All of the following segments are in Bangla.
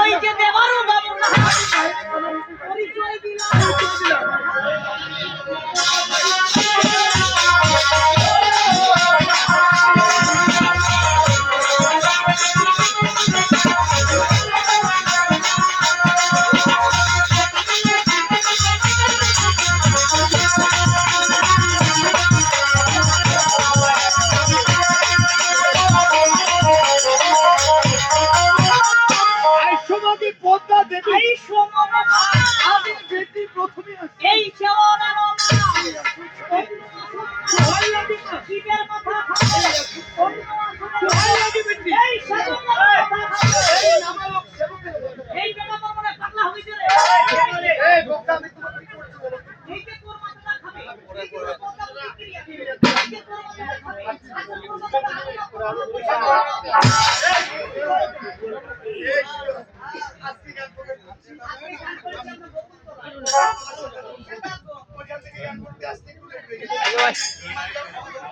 ওই যে দেবারও আপনাদের এই সময় আমি ব্যক্তি প্রথমে এই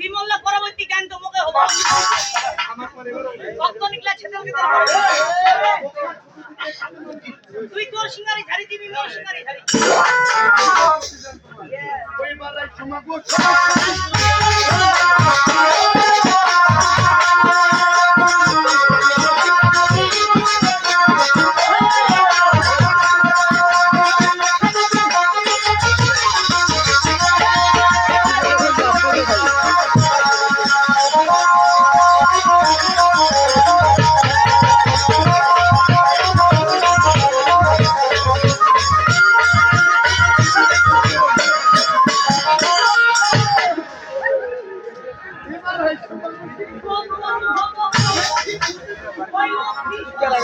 বিমল্লা পরবর্তী গান তোমাকে হবে রক্ত নিকলা ছেদল দিতে তুই তোর সিঙ্গারি ঝাড়ি দিবি মোর সিঙ্গারি ঝাড়ি ওই মালাই সমাগো আগে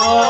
와.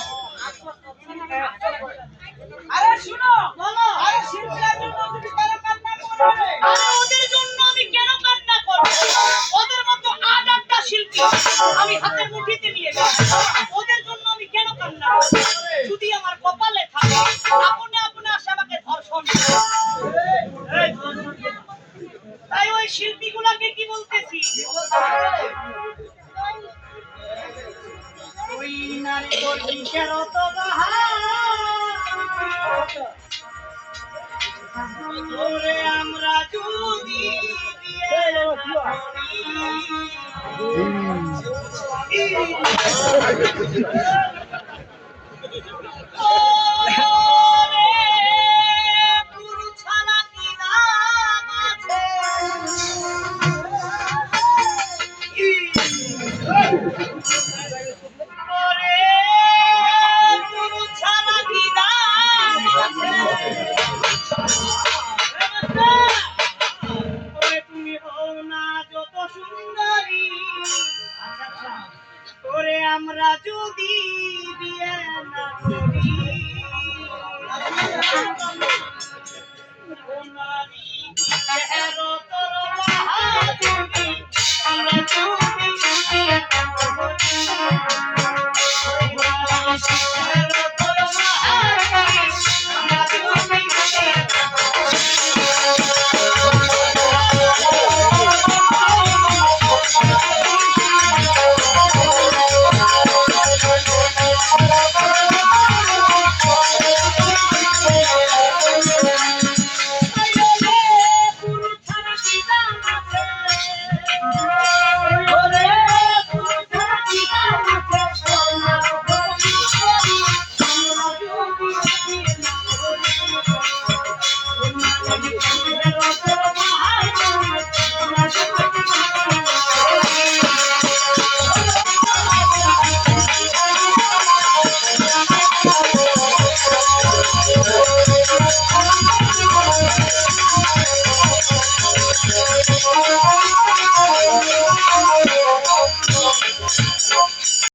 কেন তো তোরে আমরা যদি বিয়ে আমরা যদি বিয়ে না করি আমরা